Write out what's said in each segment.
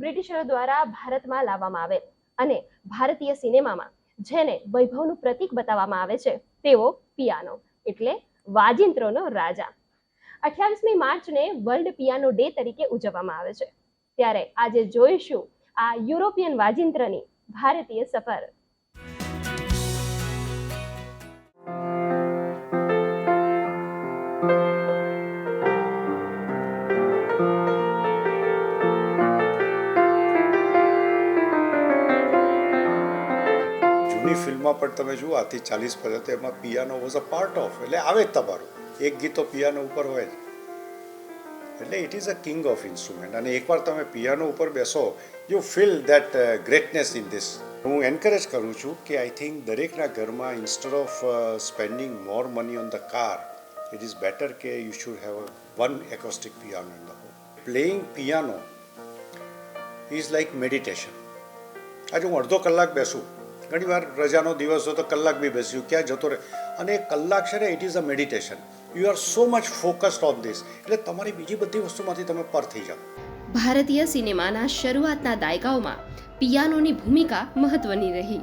બ્રિટિશરો દ્વારા ભારતમાં લાવવામાં આવેલ અને ભારતીય સિનેમામાં જેને વૈભવનું પ્રતીક બતાવવામાં આવે છે તેવો પિયાનો, એટલે વાજિંત્રોનો રાજા. અઠ્યાવીસમી માર્ચને વર્લ્ડ પિયાનો ડે તરીકે ઉજવવામાં આવે છે. ત્યારે આજે જોઈશું આ યુરોપિયન વાજિંત્રની ભારતીય સફર. ફિલ્મમાં પણ તમે જુઓ, આથી ચાલીસ વર્ષ એમાં piano was a part of એટલે આવે જ તમારું. એક ગીત તો પિયાનો ઉપર હોય જ. એટલે it is a king of instrument અને એકવાર તમે પિયાનો ઉપર બેસો you feel that greatness in this હું એન્કરેજ કરું છું કે આઈ થિંક દરેકના ઘરમાં instead of spending more money on the car it is better કે you should have one acoustic piano in the home playing piano is like meditation આજે હું અડધો કલાક બેસું. ઘણી વાર રજાનો દિવસ હોય તો કલાક બી બેસ્યું ક્યાં જતો રહે. અને એ કલાક છે ને it is a meditation you are so much focused on this એટલે તમારી બીજી બધી વસ્તુમાંથી તમે પર થઈ જાઓ. ભારતીય સિનેમાના શરૂઆતના દાયકાઓમાં પિયાનોની ભૂમિકા મહત્વની રહી.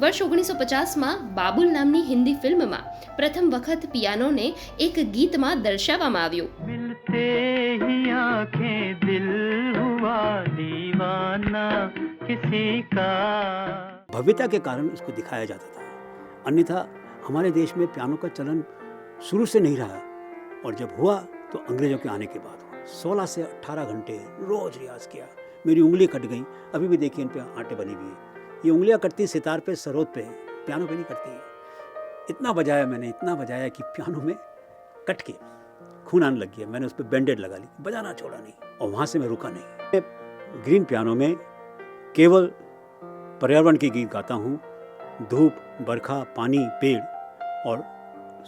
વર્ષ ઓગણીસો પચાસમાં બાબુલ નામની હિન્દી ફિલ્મમાં પ્રથમ વખત પિયાનોને એક ગીતમાં દર્શાવવામાં આવ્યું. કિસી કા भव्यता के कारण उसको दिखाया जाता था। अन्यथा, हमारे देश में पियानो का चलन शुरू से नहीं रहा और जब हुआ तो अंग्रेज़ों के आने के बाद हुआ। सोलह से अट्ठारह घंटे रोज रियाज किया। मेरी उंगली कट गई। अभी भी देखिए इन पे आटे बनी हुई ये उंगलियाँ कटती सितार पे, सरोद पे, पियानो पे नहीं कटती इतना बजाया मैंने, इतना बजाया कि पियानो में कट के खून आने लग गया। मैंने उस पर बैंडेड लगा ली। बजाना छोड़ा नहीं और वहाँ से मैं रुका नहीं। ग्रीन पियानो में केवल पर्यावरण के गीत गाता हूँ धूप बरखा पानी पेड़ और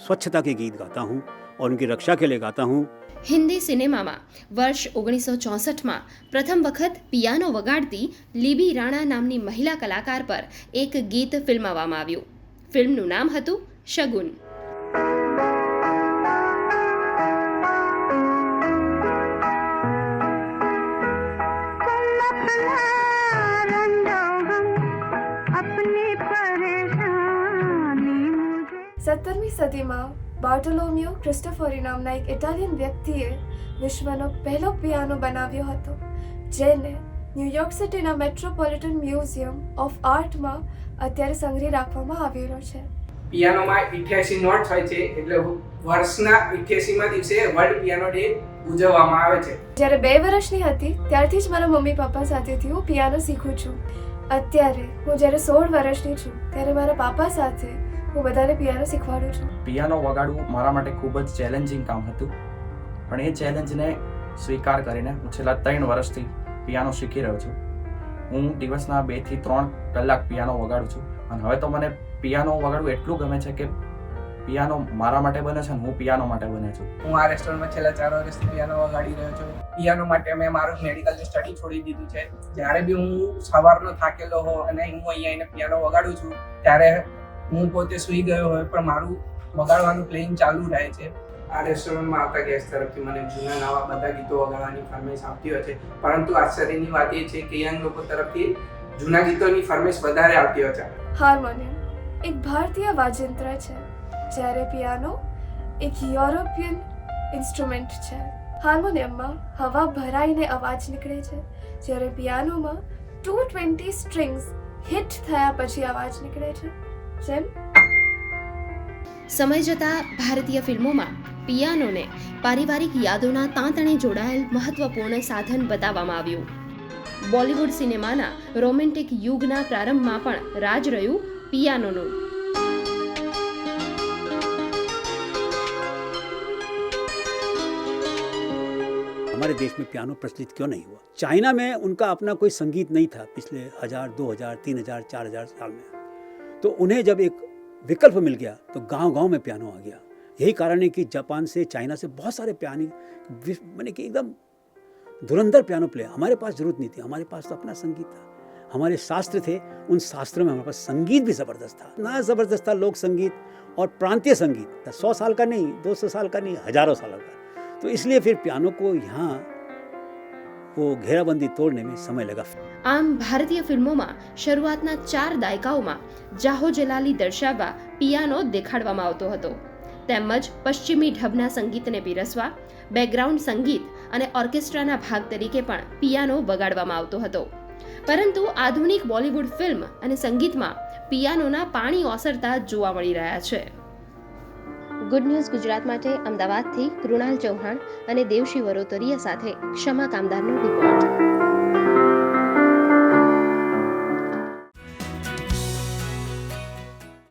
स्वच्छता के गीत गाता हूँ और उनकी रक्षा के लिए गाता हूँ હિન્દી સિનેમામાં વર્ષ ઓગણીસો ચોસઠમાં પ્રથમ વખત પિયાનો વગાડતી લીબી રાણા નામની મહિલા કલાકાર પર એક ગીત ફિલ્માવવામાં આવ્યું ફિલ્મનું નામ હતું શગુન સત્તરમી સદીમાં બાર્ટોલોમિયો ક્રિસ્ટોફરી નામના એક ઇટાલિયન વ્યક્તિએ વિશ્વનો પહેલો પિયાનો બનાવ્યો હતો જેને ન્યુયોર્ક સિટીના મેટ્રોપોલિટન મ્યુઝિયમ ઓફ આર્ટમાં અત્યારે સંગ્રહી રાખવામાં આવેલો છે. પિયાનોમાં ઇઠ્યાસી નોટ્સ હોય છે એટલે વર્ષના ઇઠ્યાસીમાં દિવસે વર્લ્ડ પિયાનો ડે ઉજવવામાં આવે છે. જ્યારે બે વર્ષની હતી ત્યારથી જ મારા મમ્મી પપ્પા સાથેથી હું પિયાનો શીખું છું. અત્યારે હું જ્યારે સોળ વર્ષની છું, ત્યારે મારા પાપા સાથે હું બધાને પિયાનો શીખવાડું છું. પિયાનો વગાડવું મારા માટે ખૂબ જ ચેલેન્જિંગ કામ હતું. પણ એ ચેલેન્જને સ્વીકાર કરીને હું છેલ્લા ત્રણ વર્ષથી પિયાનો શીખી રહ્યો છું. હું દિવસના બેથી ત્રણ કલાક પિયાનો વગાડું છું. અને હવે તો મને પિયાનો વગાડવું એટલું ગમે છે કે પિયાનો મારા માટે બને છે અને હું પિયાનો માટે બને છું. હું આ રેસ્ટોરન્ટમાં છેલ્લા ચાર વર્ષથી પિયાનો વગાડી રહ્યો છું. પિયાનો માટે મેં મારું મેડિકલ સ્ટડી છોડી દીધું છે. જ્યારે બી હું સવારનો થાકેલો હો અને હું અહીંયા એને પિયાનો વગાડું છું ત્યારે હું પોતે સૂઈ ગયો હોય પણ મારું વગાડવાનું પ્લેઇંગ ચાલુ રહે છે. આ રેસ્ટોરન્ટમાં આવતા ગેસ્ટ તરફથી મને જૂના નવા બધા ગીતો વગાડવાની ફરમાઈશ આવતી હોય છે. પરંતુ આશ્ચર્યની વાત એ છે કે યંગ લોકો તરફથી જૂના ગીતોની ફરમાઈશ વધારે આવતી હોય છે. હાર્મોનિયમ એક ભારતીય વાજિંત્ર છે. જ્યારે પિયાનો એક યુરોપિયન ઇન્સ્ટ્રુમેન્ટ છે. હાર્મોનિયમમાં હવા ભરાઈને અવાજ નીકળે છે. જ્યારે પિયાનોમાં ટુ ટ્વેન્ટી સ્ટ્રિંગ્સ હિટ થયા પછી અવાજ નીકળે છે. જેમ સમય જતાં ભારતીય ફિલ્મોમાં પિયાનોને પારિવારિક યાદોના તાંતણે જોડાયેલ મહત્વપૂર્ણ સાધન બતાવવામાં આવ્યું. બોલિવૂડ સિનેમાના રોમેન્ટિક યુગના પ્રારંભમાં પણ રાજ રહ્યું પિયાનોનું. हमारे देश में पियानो प्रचलित क्यों नहीं हुआ? चाइना में उनका अपना कोई संगीत नहीं था पिछले हज़ार, दो हज़ार, तीन हज़ार, चार हज़ार साल में। तो उन्हें जब एक विकल्प मिल गया तो गाँव गाँव में पियानो आ गया। यही कारण है कि जापान से, चाइना से बहुत सारे पियानी मैंने कि एकदम धुरंधर पियानो प्लेयर हमारे पास ज़रूरत नहीं थी, हमारे पास तो अपना संगीत था। हमारे शास्त्र थे, उन शास्त्रों में हमारे पास संगीत भी ज़बरदस्त था। ना ज़बरदस्त था लोक संगीत और प्रांतीय संगीत सौ साल का नहीं, दो सौ साल का नहीं, हज़ारों सालों का। तो इसलिए फिर पियानो को यहाँ वो घेराबंदी तोड़ने में समय लगा આમ ભારતીય ફિલ્મોમાં શરૂઆતના ચાર દાયકાઓમાં જાહો જલાલી દર્શાવવા પિયાનો દેખાડવામાં આવતો હતો તેમજ પશ્ચિમી ઢબના સંગીતને પીરસવા બેકગ્રાઉન્ડ સંગીત અને ઓર્કેસ્ટ્રાના ભાગ તરીકે પણ પિયાનો વગાડવામાં આવતો હતો પરંતુ આધુનિક બોલિવૂડ ફિલ્મ અને સંગીતમાં પિયાનોના પાણી ઓસરતા જોવા મળી રહ્યા છે ગુડ ન્યૂઝ ગુજરાત માટે અમદાવાદથી કૃણાલ ચૌહાણ અને દેવશી વરોતરિયા સાથે ક્ષમા કામદારનો રિપોર્ટ.